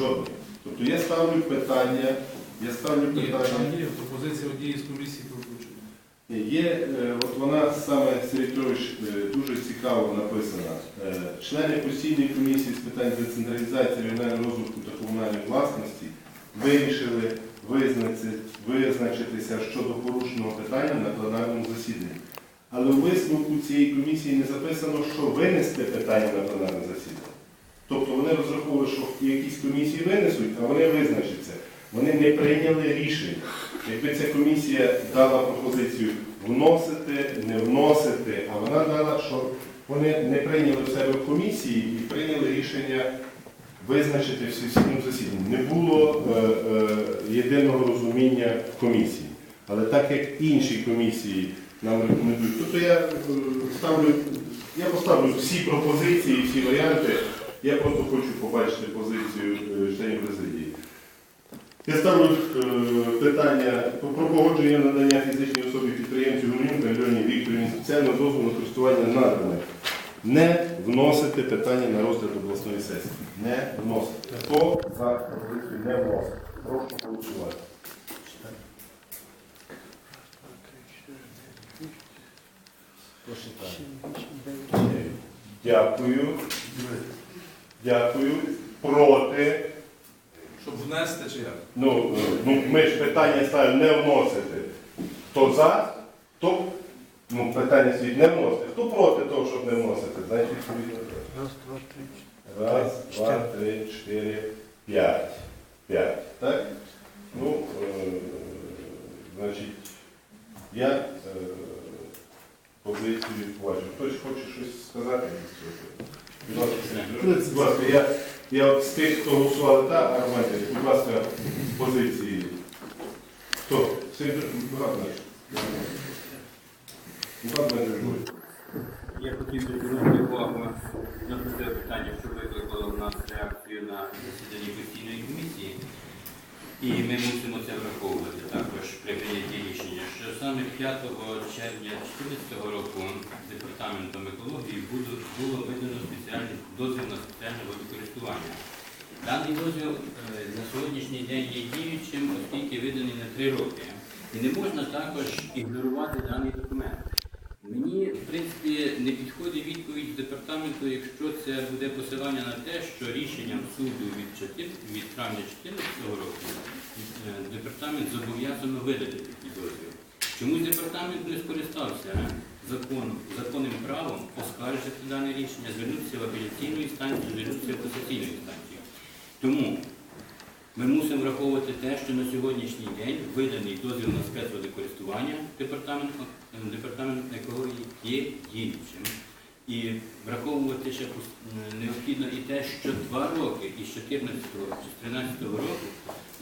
Жодної. Тобто я ставлю питання, я ставлю питання. є пропозиція однієї з комісій про включення. Є, е, от вона саме Сергій Петрович, е, дуже цікаво написана. Е, Члени постійної комісії з питань децентралізації регіонального розвитку та комунальної власності вирішили визначитися щодо порушеного питання на пленарному засіданні. Але у висновку цієї комісії не записано, що винести питання на пленарне засідання. Вони розраховували, що якісь комісії винесуть, а вони визначаться. Вони не прийняли рішення. Якби ця комісія дала пропозицію вносити, не вносити, а вона дала, що вони не прийняли в себе в комісії і прийняли рішення визначити в сесійному засіданні. Не було е, е, єдиного розуміння в комісії. Але так як інші комісії нам рекомендують, тобто я е, ставлю, я поставлю всі пропозиції, всі варіанти. Я просто хочу побачити позицію е, членів президії. Я ставлю е, питання про погодження надання фізичній особі підприємцю Гунюк Альоні Вікторівні спеціального дозволу на користування надрами. Не вносити питання на розгляд обласної сесії. Не вносити. Хто за пропозицію не вносить? Прошу голосувати. Дякую. Дякую. Проти. Щоб внести чи як? Ну, ну, ми ж питання ставимо не вносити. Хто за, хто ну, питання світ не вносити. Хто проти того, щоб не вносити? Значить, відповідно. Раз, два, три, Раз, два, три, чотири, п'ять. П'ять. Так? Ну, е, значить, я е, позицію бачу. Хтось хоче щось сказати? Будь ласка, я, я от з тих, хто голосували та аргументи, будь ласка, позиції. Хто? Сергій, Григорій. Я хотів би звернути увагу на це питання, що викликало в нас реакцію на засіданні постійної комісії. І ми мусимо це враховувати також при прийнятті рішення, що саме 5 червня 2014 року департаментом екології було, видано спеціальний дозвіл на спеціальне водокористування. Даний дозвіл е, на сьогоднішній день є діючим, оскільки виданий на 3 роки. І не можна також ігнорувати даний документ. Мені, в принципі, не підходить відповідь департаменту, якщо це буде посилання на те, що рішенням суду від, 4 від травня 2014 року е, департамент зобов'язано видати такий дозвіл. Чомусь департамент не скористався закон, законним правом оскаржити дане рішення, звернутися в апеляційну інстанцію, звернутися в касаційну інстанцію. Тому ми мусимо враховувати те, що на сьогоднішній день виданий дозвіл на спецводокористування департаменту, е, департаменту екології є діючим. І враховувати ще необхідно і те, що два роки із 14 чи з 13 року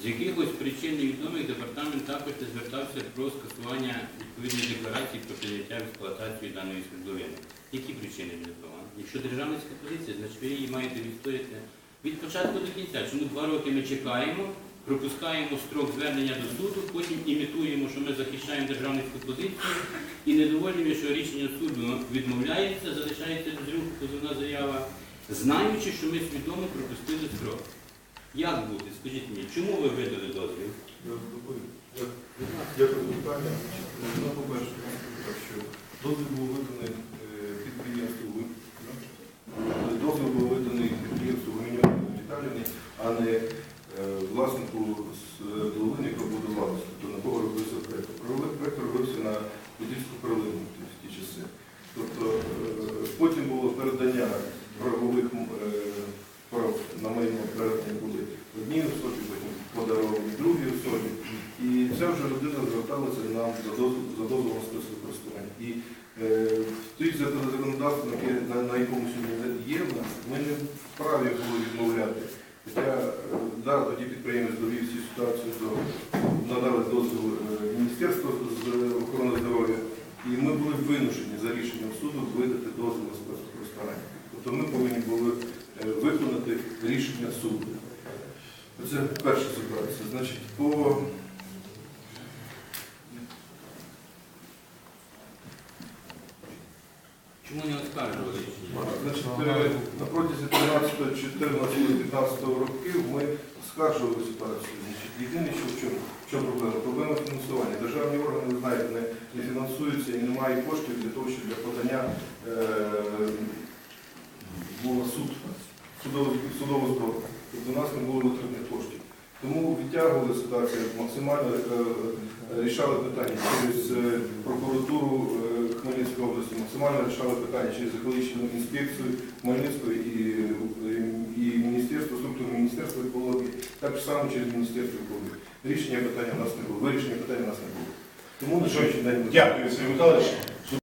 з якихось причин невідомих департамент також не звертався про скасування відповідної декларації про прийняття в експлуатацію даної свердловини. Які причини того? Якщо державницька позиція, значить ви її маєте відстояти від початку до кінця. Чому два роки ми чекаємо, пропускаємо строк звернення до суду, потім імітуємо, що ми захищаємо державницьку позицію і недовольні, що рішення суду відмовляється, залишається без руху позовна заява, знаючи, що ми свідомо пропустили строк. Як бути? Скажіть мені, чому ви видали дозвіл? Дякую за питання. По-перше, що дозвіл був виданий е, підприємству «Ви». Дозвіл був виданий підприємству Гуменюк Віталіні, а не е, власнику з долини, яка будувалася, тобто на кого робився проєкт. Правовий проєкт робився на будівську прилину в ті часи. Тобто е, потім було передання правових м, е, прав на майно передані були одній особі, потім подаровані другій особі. І ця вже людина зверталася нам за дозволом дозволом. І е, законодавствах, яке на, якому сьогодні є ми не вправі були відмовляти. Хоча е, да, тоді підприємець довів всю ситуацію до надали дозвіл е, Міністерства з охорони здоров'я, і ми були вимушені за рішенням суду видати дозвіл на спецвикористання. Тобто ми повинні були виконати рішення суду. Це перша ситуація. Значить, по Чому не оскаржували? Значить, е, на протязі 13, 14, 15 років ми скаржували ситуацію. Єдине, що в чому, в чому проблема? Проблема фінансування. Державні органи, ви знаєте, не, не фінансуються і немає коштів для того, щоб для подання е, було суд, судову, судову зброю. Тобто у нас не було витратних коштів. Тому відтягували ситуацію максимально е, рішали питання через е, прокуратуру е, Хмельницької області, максимально рішали питання через екологічну інспекцію Хмельницької і, і Міністерство, структуру Міністерства екології, так само через Міністерство екології. Рішення питання в нас не було, вирішення питання в нас не було. Тому на сьогоднішній день Дякую, Сергій Михайлович.